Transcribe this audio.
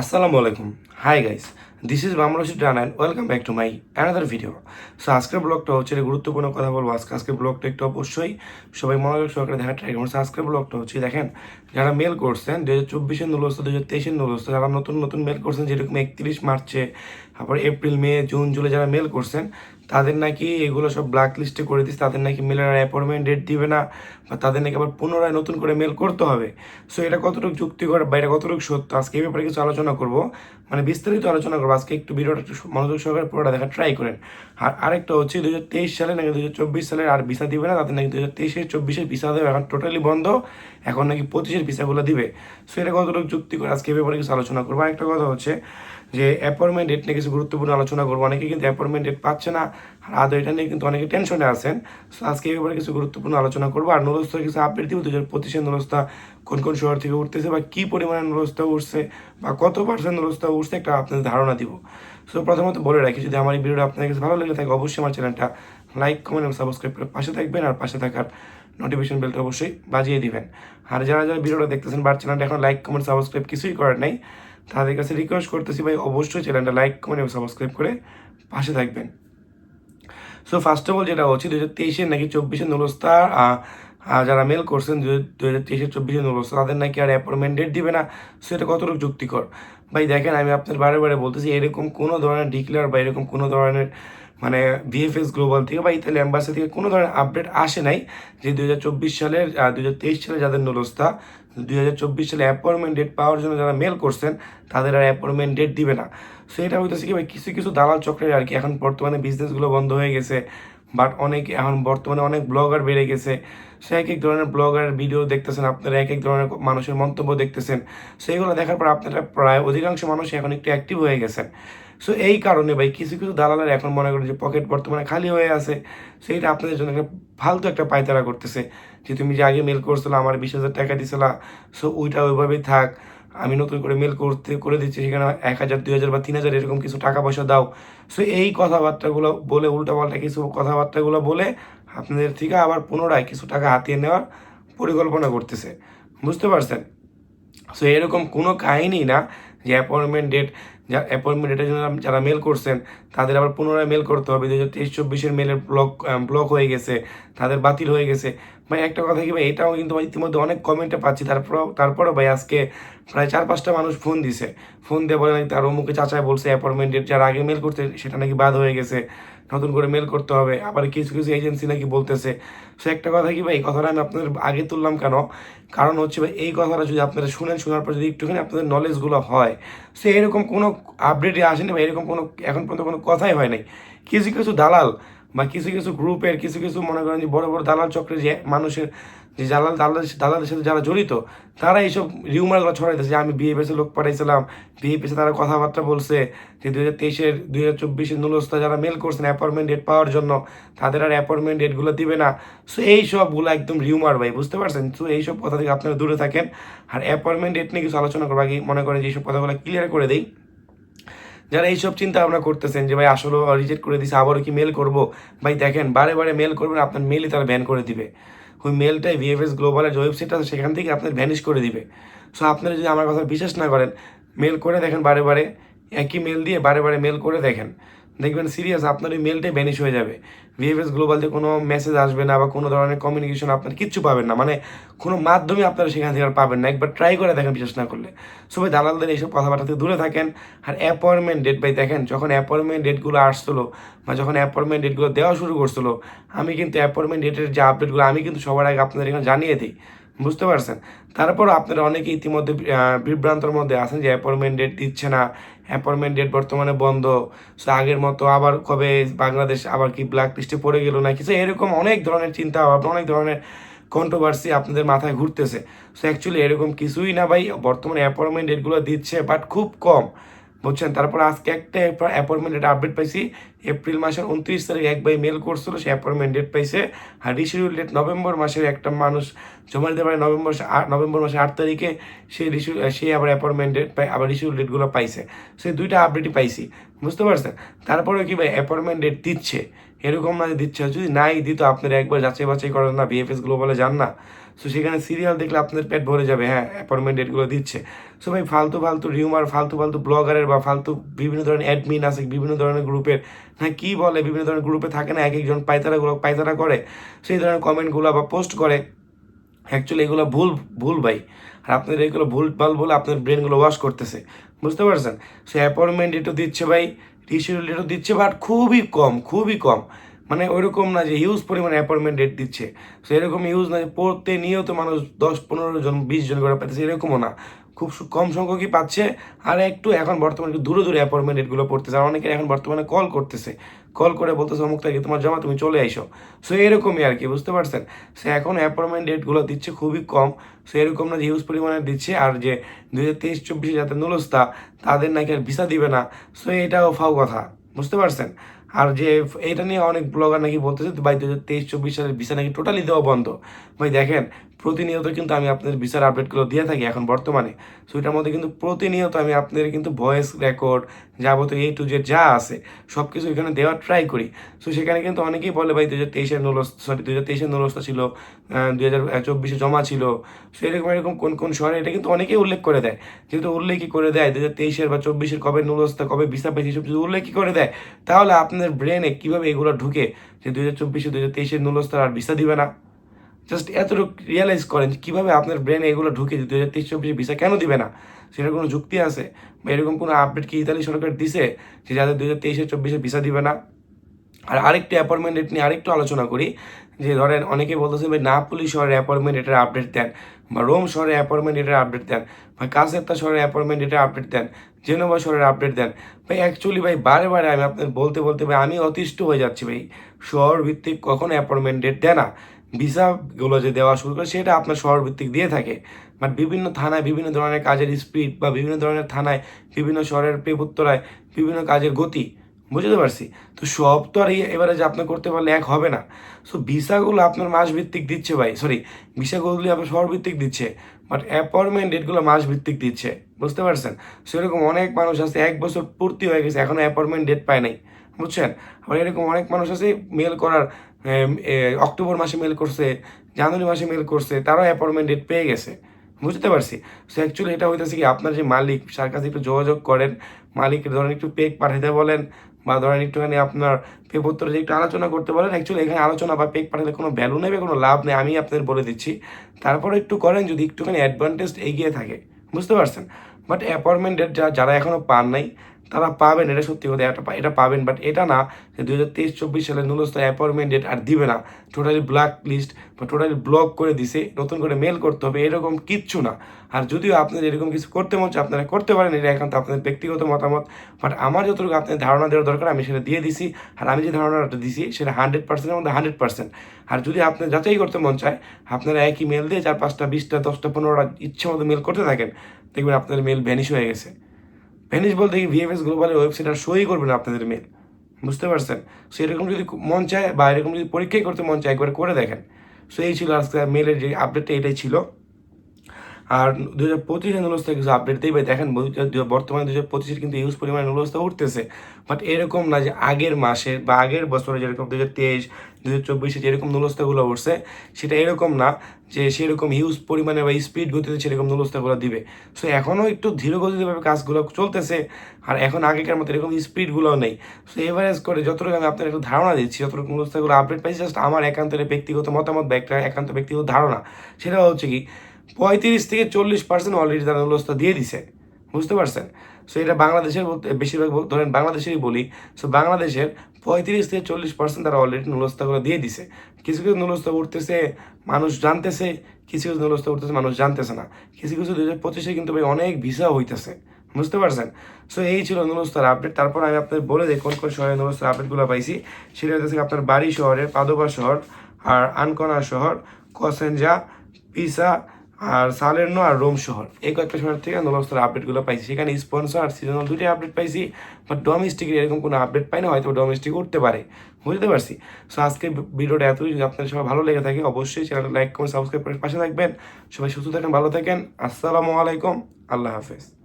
আসসালামু আলাইকুম। Hi guys this is Mamun Rashid Rana and welcome back to my another video so আজকের ব্লগটা হচ্ছে গুরুত্বপূর্ণ কথা বলব। আজকে আজকের ব্লগটা একটু অবশ্যই সবাই মনোযোগ সহকারে দেখা ট্রাই করুন। আজকের ব্লগটা হচ্ছে দেখেন, যারা মেল করছেন দু হাজার চব্বিশের নুলস্ত দু হাজার তেইশের নুলস্ত যারা নতুন নতুন মেল করছেন, যেরকম একত্রিশ মার্চে, তারপর এপ্রিল, মে, জুন, জুলাই যারা মেল করছেন, তাদের নাকি এগুলো সব ব্ল্যাক লিস্টে করে দিচ্ছে। তাদের নাকি মেলের অ্যাপয়েন্টমেন্ট ডেট দিবে না, বা তাদের নাকি আবার পুনরায় নতুন করে মেল করতে হবে। সো এটা কতটুকু যুক্তিকর বা এটা কতটুকু সত্য? আজকে এই ব্যাপারে কিছু আলোচনা করব। মানে বিস্তারিত আলোচনা আজকে একটু ভিডিওটা একটু মনোযোগ সহকারে পুরোটা দেখা ট্রাই করেন। আর আরেকটা হচ্ছে দু হাজার তেইশ সালে নাকি দু হাজার চব্বিশ সালে আর ভিসা দিবে না তাদের নাকি দু হাজার তেইশের, চব্বিশের ভিসা দেবে এখন টোটালি বন্ধ, এখন নাকি পঁচিশের ভিসাগুলো দিবে। সো এটা কতটুকু যুক্তি করে আজকে ব্যাপারে কিছু আলোচনা করব। আরেকটা কথা হচ্ছে যে অ্যাপয়েন্টমেন্ট ডেট নিয়ে কিছু গুরুত্বপূর্ণ আলোচনা করব। অনেকে কিন্তু অ্যাপয়েন্টমেন্ট ডেট পাচ্ছে না, আর আদৌ এটা নিয়ে কিন্তু অনেকে টেনশনে আছেন। সো আজকে এই ব্যাপারে কিছু গুরুত্বপূর্ণ আলোচনা করব। আর নুরস্তার কিছু আপডেট দিব দু হাজার পঁচিশের নুরস্তা কোন কোন শহর থেকে উঠতেছে বা কী পরিমাণে নুরস্তা উঠছে বা কত পার্সেন্ট নুরস্তা উঠছে একটা আপনাদের ধারণা দিব। সো প্রথমত বলে রাখি, যদি আমার এই ভিডিওটা আপনাদের কাছে ভালো লেগে থাকে, অবশ্যই আমার চ্যানেলটা লাইক কমেন্ট এবং সাবস্ক্রাইব করে পাশে থাকবেন। আর পাশে থাকার নোটিফিকেশন বেলটা অবশ্যই বাজিয়ে দিবেন। আর যারা যারা ভিডিওটা দেখতেছেন বা চ্যানেলটা এখন লাইক কমেন্ট সাবস্ক্রাইব কিছুই করার নাই তাদের কাছে রিকোয়েস্ট করতেছি ভাই, অবশ্যই চ্যানেলটা লাইক কমেন্ট এবং সাবস্ক্রাইব করে পাশে থাকবেন। সো ফার্স্ট অফ অল যেটা হচ্ছে দু হাজার তেইশে নাকি চব্বিশে নুরস্তা যারা মেল করছেন দু হাজার তেইশে চব্বিশে নুরস্তা তাদের নাকি আর অ্যাপয়েন্টমেন্ট ডেট দিবে না। সো এটা কতটুকু যুক্তিকর? ভাই দেখেন, আমি আপনার বারে বারে বলতেছি, এরকম কোনো ধরনের ডিক্লেয়ার বা এরকম কোনো ধরনের মানে ভিএফএস গ্লোবাল থেকে বা ইতালি অ্যাম্বাসি থেকে কোনো ধরনের আপডেট আসে নাই যে দু হাজার চব্বিশ সালের দু হাজার তেইশ সালে যাদের হাজার চব্বিশ সালে অ্যাপয়েন্টমেন্ট ডেট পাওয়ার জন্য যারা মেল করছেন, তাদের আর অ্যাপয়েন্টমেন্ট ডেট দিবে না। সো এটা হইতেছে কি ভাই, কিছু কিছু দালাল চক্রের আর কি, এখন বর্তমানে বিজনেসগুলো বন্ধ হয়ে গেছে। বাট অনেক এখন বর্তমানে অনেক ব্লগার বেড়ে গেছে। সে এক এক ধরনের ব্লগারের ভিডিও দেখতেছেন, আপনারা এক এক ধরনের মানুষের মন্তব্য দেখতেছেন। সেইগুলো দেখার পর আপনারা প্রায় অধিকাংশ মানুষ এখন একটু অ্যাক্টিভ হয়ে গেছেন। সো এই কারণে ভাই, কিছু কিছু দালালের এখন মনে করেন যে পকেট বর্তমানে খালি হয়ে আছে। সেইটা আপনাদের জন্য একটা ফালতু একটা পায়তারা করতেছে। যে তুমি যে আগে মেল করছিল, আমার বিশ হাজার টাকা দিছিলা সো ওইটা ওইভাবেই থাক। আমি নতুন করে মেল করতে, করে দিচ্ছি সেখানে এক হাজার, দুই হাজার বা তিন হাজার এরকম কিছু টাকা পয়সা দাও। সো এই কথাবার্তাগুলো বলে, উল্টাপাল্টা কিছু কথাবার্তাগুলো বলে আপনাদের থেকে আবার পুনরায় কিছু টাকা হাতিয়ে নেওয়ার পরিকল্পনা করতেছে। বুঝতে পারছেন? সো এরকম কোনো কাহিনী না যে অ্যাপয়েন্টমেন্ট ডেট যা অ্যাপয়েন্টমেন্ট ডেটের জন্য যারা মেল করছেন, তাদের আবার পুনরায় মেল করতে হবে। দু হাজার তেইশ, চব্বিশের মেলের ব্লক ব্লক হয়ে গেছে, তাদের বাতিল হয়ে গেছে। ভাই, একটা কথা কি ভাই, এটাও কিন্তু ভাই ইতিমধ্যে অনেক কমেন্টে পাচ্ছি। তারপর তারপরও ভাই আজকে প্রায় চার, পাঁচটা মানুষ ফোন দিছে। ফোন দিয়ে বলে নাকি তার অমুকে চাচায় বলছে অ্যাপয়েন্টমেন্ট ডেট যারা আগে মেল করতে সেটা নাকি বাদ হয়ে গেছে। নতুন করে মেল করতে হবে। আবার কিছু কিছু এজেন্সি নাকি বলতেছে। সো একটা কথা কি ভাই, এই কথাটা আমি আপনাদের আগে তুললাম কেন? কারণ হচ্ছে ভাই, এই কথাটা যদি আপনারা শুনেন, শোনার পর যদি একটুখানি আপনাদের নলেজগুলো হয়, সে এরকম কোনো আপডেটই আসেনি বা এরকম কোনো, এখন পর্যন্ত কোনো কথাই হয় নাই। কিছু কিছু দালাল বা কিছু কিছু গ্রুপের কিছু কিছু মনে করেন যে বড় বড় দালাল চক্রে যে মানুষের, যে দালাল দালাল দালালের সাথে যারা জড়িত, তারা এইসব রিউমারগুলো ছড়াইতেছে যে আমি পেছে লোক পাঠাইছিলাম। পেছে তারা কথাবার্তা বলছে যে দুই হাজার তেইশের, দুই হাজার চব্বিশের নুলস্তা যারা মেল করছেন অ্যাপয়েন্টমেন্ট ডেট পাওয়ার জন্য, তাদের আর অ্যাপয়েন্টমেন্ট ডেটগুলো দিবে না। সো এই সবগুলো একদম রিউমার ভাই, বুঝতে পারছেন? সো এইসব কথা থেকে আপনারা দূরে থাকেন। আর অ্যাপয়েন্টমেন্ট ডেট নিয়ে কিছু আলোচনা করব আগে, মনে করেন যে এইসব কথাগুলো ক্লিয়ার করে দিই। যারা এইসব চিন্তা ভাবনা করতেছেন যে, ভাই আসলে রিজেক্ট করে দিছে, আবারও কি মেল করব? ভাই, দেখেন, বারে বারে মেল করবেন, আপনার মেলই তারা ব্যান করে দিবে। ওই মেলটাই ভিএফএস গ্লোবালের যে ওয়েবসাইট আছে, সেখান থেকে আপনার ভ্যানিশ করে দিবে। সো আপনারা যদি আমার কথা বিশ্বাস না করেন মেল করে দেখেন বারে বারে, একই মেল দিয়ে বারে বারে মেল করে দেখেন। দেখবেন সিরিয়াস আপনার ওই মেলটাই ভ্যানিশ হয়ে যাবে। ভিএফএস গ্লোবাল দিয়ে কোনো মেসেজ আসবে না বা কোনো ধরনের কমিউনিকেশন আপনার কিচ্ছু পাবেন না। মানে কোনো মাধ্যমে আপনারা সেখান থেকে আর পাবেন না। একবার ট্রাই করে দেখেন বিশ্বাস না করলে। সবাই দালালদের এইসব কথাবার্তা থেকে দূরে থাকেন। আর অ্যাপয়েন্টমেন্ট ডেট ভাই, দেখেন, যখন অ্যাপয়েন্টমেন্ট ডেটগুলো আসছিল বা যখন অ্যাপয়েন্টমেন্ট ডেটগুলো দেওয়া শুরু করছিল, আমি কিন্তু অ্যাপয়েন্টমেন্ট ডেটের যে আপডেটগুলো আমি কিন্তু সবার আগে আপনাদের এখানে জানিয়ে দিই। বুঝতে পারছেন? তারপর আপনারা অনেকে ইতিমধ্যে বিভ্রান্তর মধ্যে আছেন যে অ্যাপয়েন্টমেন্ট ডেট দিচ্ছে না অ্যাপয়েন্টমেন্ট ডেট বর্তমানে বন্ধ সো আগের মতো আবার কবে বাংলাদেশ আবার কি ব্ল্যাক লিস্টে পড়ে গেল না কিছু এরকম অনেক ধরনের চিন্তা ভাবনা অনেক ধরনের কন্ট্রোভার্সি আপনাদের মাথায় ঘুরতেছে। সো অ্যাকচুয়ালি এরকম কিছুই না ভাই, বর্তমানে অ্যাপয়েন্টমেন্ট ডেটগুলো দিচ্ছে বাট খুব কম। বুঝছেন? তারপর আজকে একটা অ্যাপয়েন্টমেন্ট ডেট আপডেট পাইছি। এপ্রিল মাসের উনত্রিশ তারিখ এক ভাই মেল করছিল সে অ্যাপয়েন্টমেন্ট ডেট পাইছে। আর রিশিডিউল ডেট নভেম্বর মাসের একটা মানুষ জমা দিতে পারে, নভেম্বর নভেম্বর মাসের আট তারিখে সে রিশিউ সে আবার অ্যাপয়েন্টমেন্ট ডেট পাই আবার রিশিডিউল ডেটগুলো পাইছে। সে দুইটা আপডেটই পাইছি। বুঝতে পারছেন? তারপরে কি ভাই অ্যাপয়েন্টমেন্ট ডেট দিচ্ছে। এরকম না দিচ্ছে যদি নাই, দিত আপনারা একবার যাচাই বাছাই করেন না বিএফএস গ্লোবালে যান না। সো সেখানে সিরিয়াল দেখলে আপনাদের পেট ভরে যাবে হ্যাঁ অ্যাপয়েন্টমেন্ট ডেটগুলো দিচ্ছে। সো ভাই, ফালতু ফালতু রিউমার ফালতু ফালতু ব্লগারের বা ফালতু বিভিন্ন ধরনের অ্যাডমিন আছে, বিভিন্ন ধরনের গ্রুপের হ্যাঁ কী বলে, বিভিন্ন ধরনের গ্রুপে থাকে না, এক একজন পায়তারাগুলো পায়তারা করে, সেই ধরনের কমেন্টগুলো বা পোস্ট করে। অ্যাকচুয়ালি এগুলো ভুল ভুল ভাই। আর আপনাদের এগুলো ভুল ভালো বলে আপনার ব্রেনগুলো ওয়াশ করতেছে। বুঝতে পারছেন? সে অ্যাপয়েন্টমেন্ট ডেটও দিচ্ছে ভাই রিশিডিউল লেটও দিচ্ছে বাট খুবই কম খুবই কম। মানে ওইরকম না যে হিউজ পরিমাণে অ্যাপয়েন্টমেন্ট ডেট দিচ্ছে। সো এরকম ইউজ না যে পড়তে নিয়েও তো মানুষ দশ, পনেরো জন, বিশ জন করে পেতেছে, এরকমও না। খুব কম সংখ্যকই পাচ্ছে। আর একটু এখন বর্তমানে একটু দূরে দূরে অ্যাপয়েন্টমেন্ট ডেটগুলো পড়তেছে। আর অনেকে এখন বর্তমানে কল করতেছে। কল করে বলতেছে, অমুক তারিখে তোমার জমা, তুমি চলে আইসো। সো এরকমই আর কি, বুঝতে পারছেন? সে এখন অ্যাপয়েন্টমেন্ট ডেটগুলো দিচ্ছে খুবই কম। সো এরকম না যে হিউজ পরিমাণে দিচ্ছে। আর যে দুই হাজার তেইশ, চব্বিশে যাতে নুলস্তা, তাদের নাকি আর ভিসা দিবে না। সো এটাও ফাও কথা, বুঝতে পারছেন? আর যে এটা নিয়ে অনেক ব্লগার নাকি বলতেছে, ভাই দু হাজার তেইশ, চব্বিশ সালের ভিসা নাকি টোটালি দেওয়া বন্ধ। ভাই, দেখেন প্রতিনিয়ত কিন্তু আমি আপনাদের ভিসার আপডেটগুলো দিয়ে থাকি এখন বর্তমানে। সো এটার মধ্যে কিন্তু প্রতিনিয়ত আমি আপনাদের কিন্তু ভয়েস রেকর্ড যাবতীয় এই টু জেড যা আছে সব কিছু এখানে দেওয়ার ট্রাই করি। সো সেখানে কিন্তু অনেকেই বলে ভাই দু হাজার তেইশের নুলস সরি দু হাজার তেইশের নুলসটা ছিল দু হাজার চব্বিশে জমা ছিল। সো এরকম এরকম কোন কোন শহরে এটা কিন্তু অনেকেই উল্লেখ করে দেয়। যেহেতু উল্লেখই করে দেয় দু হাজার তেইশের বা চব্বিশের কবে নুলসটা, কবে ভিসা পেয়েছে সব যদি উল্লেখই করে দেয়, তাহলে আপনাদের ব্রেনে কীভাবে এগুলো ঢুকে যে দু হাজার চব্বিশে দু হাজার তেইশের নুলসটার আর ভিসা দিবে না? জাস্ট এতটুকু রিয়েলাইজ করেন যে কীভাবে আপনার ব্রেনে এগুলো ঢুকে দু হাজার তেইশ চব্বিশে ভিসা কেন দিবে না? সেটার কোনো যুক্তি আছে? বা এরকম কোনো আপডেট কি ইতালি সরকার দিছে যে যাদের দু হাজার তেইশে চব্বিশে ভিসা দিবে না? আর আরেকটি অ্যাপয়েন্টমেন্ট ডেট নিয়ে আরেকটু আলোচনা করি, যে ধরেন অনেকে বলতেছে ভাই নাপুলি শহরের অ্যাপয়েন্টমেন্ট ডেটের আপডেট দেন, বা রোম শহরের অ্যাপয়েন্টমেন্ট ডেটের আপডেট দেন, বা কাসেত্তা শহরের অ্যাপয়েন্টমেন্ট ডেটের আপডেট দেন, জেনোভা শহরের আপডেট দেন। ভাই অ্যাকচুয়ালি ভাই বারে বারে আমি আপনার বলতে বলতে ভাই আমি অতিষ্ঠ হয়ে যাচ্ছি ভাই। শহর ভিত্তিক কখনো অ্যাপয়েন্টমেন্ট ডেট দেয় না। ভিসাগুলো যে দেওয়া শুরু করে সেটা আপনার শহর ভিত্তিক দিয়ে থাকে। বাট বিভিন্ন থানায় বিভিন্ন ধরনের কাজের স্পিড বা বিভিন্ন ধরনের থানায়, বিভিন্ন শহরের পেপুত্তরায় বিভিন্ন কাজের গতি, বুঝতে পারছি? তো সব তো আর এবারে যে আপনি করতে পারলে এক হবে না। সো ভিসাগুলো আপনার মাস ভিত্তিক দিচ্ছে ভাই সরি ভিসাগুলো আপনার শহর ভিত্তিক দিচ্ছে বাট অ্যাপয়েন্টমেন্ট ডেটগুলো মাস ভিত্তিক দিচ্ছে, বুঝতে পারছেন? সেরকম অনেক মানুষ আছে, এক বছর পূর্তি হয়ে গেছে এখনও অ্যাপয়েন্টমেন্ট ডেট পায় নাই, বুঝছেন? আবার এরকম অনেক মানুষ আছে মেল করার অক্টোবর মাসে মেল করছে, জানুয়ারি মাসে মেল করছে, তারাও অ্যাপয়েন্টমেন্ট ডেট পেয়ে গেছে। বুঝতে পারছি? সো অ্যাকচুয়ালি এটা হইতেছে কি, আপনার যে মালিক তার কাছে একটু যোগাযোগ করেন, মালিকের ধরেন একটু পেক পাঠাতে বলেন, বা ধরেন একটুখানি আপনার পেপত্র যে একটু আলোচনা করতে বলেন অ্যাকচুয়ালি এখানে আলোচনা বা পেক পাঠালে কোনো ভ্যালু নেবে কোনো লাভ নেই, আমি আপনাদের বলে দিচ্ছি। তারপরে একটু করেন, যদি একটুখানি অ্যাডভান্টেজ এগিয়ে থাকে। বুঝতে পারছেন? বাট অ্যাপয়েন্টমেন্ট ডেট যারা এখনও পান নাই তারা পাবেন, এটা সত্যি কথা, এটা এটা পাবেন বাট এটা না যে দু হাজার তেইশ, চব্বিশ সালে নুলস্ত অ্যাপয়েন্টমেন্ট ডেট আর দিবে না। টোটালি ব্ল্যাক লিস্ট বা টোটালি ব্লক করে দিছে, নতুন করে মেল করতে হবে, এরকম কিচ্ছু না। আর যদিও আপনাদের এরকম কিছু করতে মন চায়, আপনারা করতে পারেন, এটা একান্ত আপনাদের ব্যক্তিগত মতামত বাট আমার যতটুকু আপনাদের ধারণা দেওয়ার দরকার, আমি সেটা দিয়ে দিছি, আর আমি যে ধারণাটা দিছি, সেটা হান্ড্রেড পার্সেন্টের মধ্যে হান্ড্রেড পার্সেন্ট। আর যদি আপনার যাচাই করতে মন চায়, আপনারা একই মেল দিয়ে চার পাঁচটা, বিশটা, দশটা, পনেরোটা ইচ্ছে মতো মেল করতে থাকেন, দেখবেন আপনাদের মেল ভ্যানিশ হয়ে গেছে। ভ্যানিশ বলতে কি ভিএফএস গ্লোবালের ওয়েবসাইট আর সই করবে না আপনাদের মেল বুঝতে পারছেন? সো এরকম যদি মন চায় বা এরকম যদি পরীক্ষাই করতে মন চায়, একবার করে দেখেন। সো এই ছিল আজকে মেলের যে আপডেটটা এটাই ছিল। আর দু হাজার পঁচিশে নুলস্তা কিছু আপডেট ভাই, দেখেন বর্তমানে দু হাজার পঁচিশের কিন্তু ইউজ পরিমাণে নুলস্তা উঠতেছে। বাট এরকম না যে আগের মাসে বা আগের বছরে যেরকম দু হাজার তেইশ দু হাজার চব্বিশে যেরকম নুলস্তাগুলো উঠছে, সেটা এরকম না যে সেরকম হিউজ পরিমাণে বা স্পিড গতিতে সেরকম নুলস্তাগুলো দিবে। সো এখনও একটু ধীর গতিতেভাবে কাজগুলো চলতেছে, আর এখন আগেকার মতো এরকম স্পিডগুলোও নেই। সো এভারেজ করে যতটুকু আমি আপনার একটু ধারণা দিচ্ছি, যতটুকু নুলস্তাগুলো আপডেট পাইছি জাস্ট আমার একান্তের ব্যক্তিগত মতামত বা একটা একান্ত ব্যক্তিগত ধারণা, সেটা হচ্ছে কি পঁয়ত্রিশ থেকে চল্লিশ পার্সেন্ট অলরেডি তারা নুলস্তা দিয়ে দিছে। বুঝতে পারছেন? সো এটা বাংলাদেশের বেশিরভাগ ধরেন বাংলাদেশেরই বলি সো বাংলাদেশের পঁয়ত্রিশ থেকে চল্লিশ পার্সেন্ট তারা অলরেডি নুলস্তাগুলো দিয়ে দিছে। কিছু কিছু নুলস্তা উঠতেছে, মানুষ জানতেছে, কিছু কিছু নুলস্তা উঠতেছে, মানুষ জানতেছে না। কিছু কিছু দু হাজার পঁচিশে কিন্তু ভাই অনেক ভিসা হইতেছে। বুঝতে পারছেন? সো এই ছিল নুলস্তার আপডেট তারপর আমি আপনাদের বলে দিই কোন কোন শহরে নুলস্তার আপডেটগুলো পাইছি। সেটা হচ্ছে আপনার বাড়ি শহরে পাদোবা শহর, আর আনকোনা শহর, কসেনজা, পিসা আর সালের্নো আর রোম শহর। এই কয়েকটা শহর থেকে নোলস্তর আপডেটগুলো পাইছি। সেখানে স্পন্সর আর সিজনাল দুইটাই আপডেট পাইছি বা ডোমেস্টিকের এরকম কোনো আপডেট পাই না হয়তো ডোমেস্টিক উঠতে পারে। বুঝতে পারছি? সো আজকে ভিডিওটা এতই যদি আপনাদের সবাই ভালো লেগে থাকে, অবশ্যই চ্যানেলটা লাইক কমেন্ট সাবস্ক্রাইব করে পাশে থাকবেন। সবাই সুস্থ থাকেন, ভালো থাকেন। আসসালামু আলাইকুম। আল্লাহ হাফেজ।